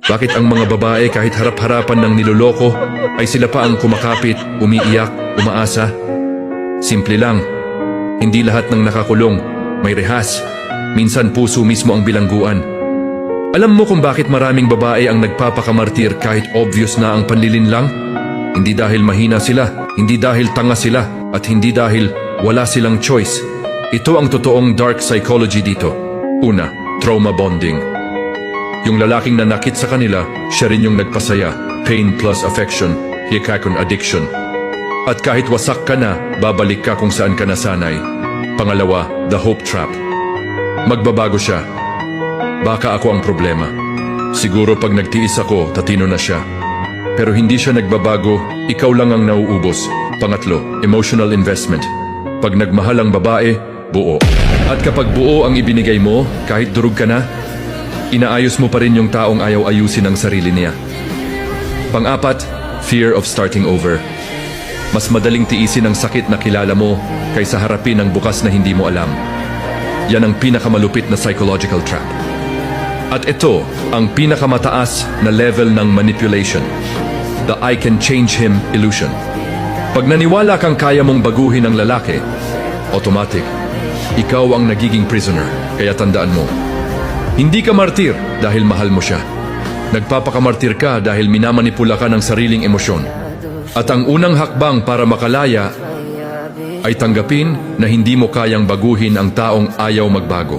Bakit ang mga babae kahit harap-harapan ng niloloko ay sila pa ang kumakapit, umiiyak, umaasa? Simple lang. Hindi lahat ng nakakulong may rehas. Minsan puso mismo ang bilangguan. Alam mo kung bakit maraming babae ang nagpapakamartir kahit obvious na ang panlilin lang? Hindi dahil mahina sila, hindi dahil tanga sila, at hindi dahil wala silang choice. Ito ang totoong dark psychology dito. Una, trauma bonding. Yung lalaking nanakit sa kanila, siya rin yung nagpasaya. Pain plus affection, hikakon addiction. At kahit wasak ka na, babalik ka kung saan ka nasanay. Pangalawa, the hope trap. Magbabago siya. Baka ako ang problema. Siguro pag nagtiis ako, tatino na siya. Pero hindi siya nagbabago, ikaw lang ang nauubos. Pangatlo, emotional investment. Pag nagmahal ang babae, buo. At kapag buo ang ibinigay mo, kahit durug ka na, inaayos mo pa rin yung taong ayaw ayusin ang sarili niya. Pang-apat, fear of starting over. Mas madaling tiisin ang sakit na kilala mo kaysa harapin ang bukas na hindi mo alam. Yan ang pinakamalupit na psychological trap. At ito ang pinakamataas na level ng manipulation. The I can change him illusion. Pag naniwala kang kaya mong baguhin ang lalaki, automatic, ikaw ang nagiging prisoner. Kaya tandaan mo, hindi ka martir dahil mahal mo siya. Nagpapakamartir ka dahil minamanipula ka ng sariling emosyon. At ang unang hakbang para makalaya ay tanggapin na hindi mo kayang baguhin ang taong ayaw magbago.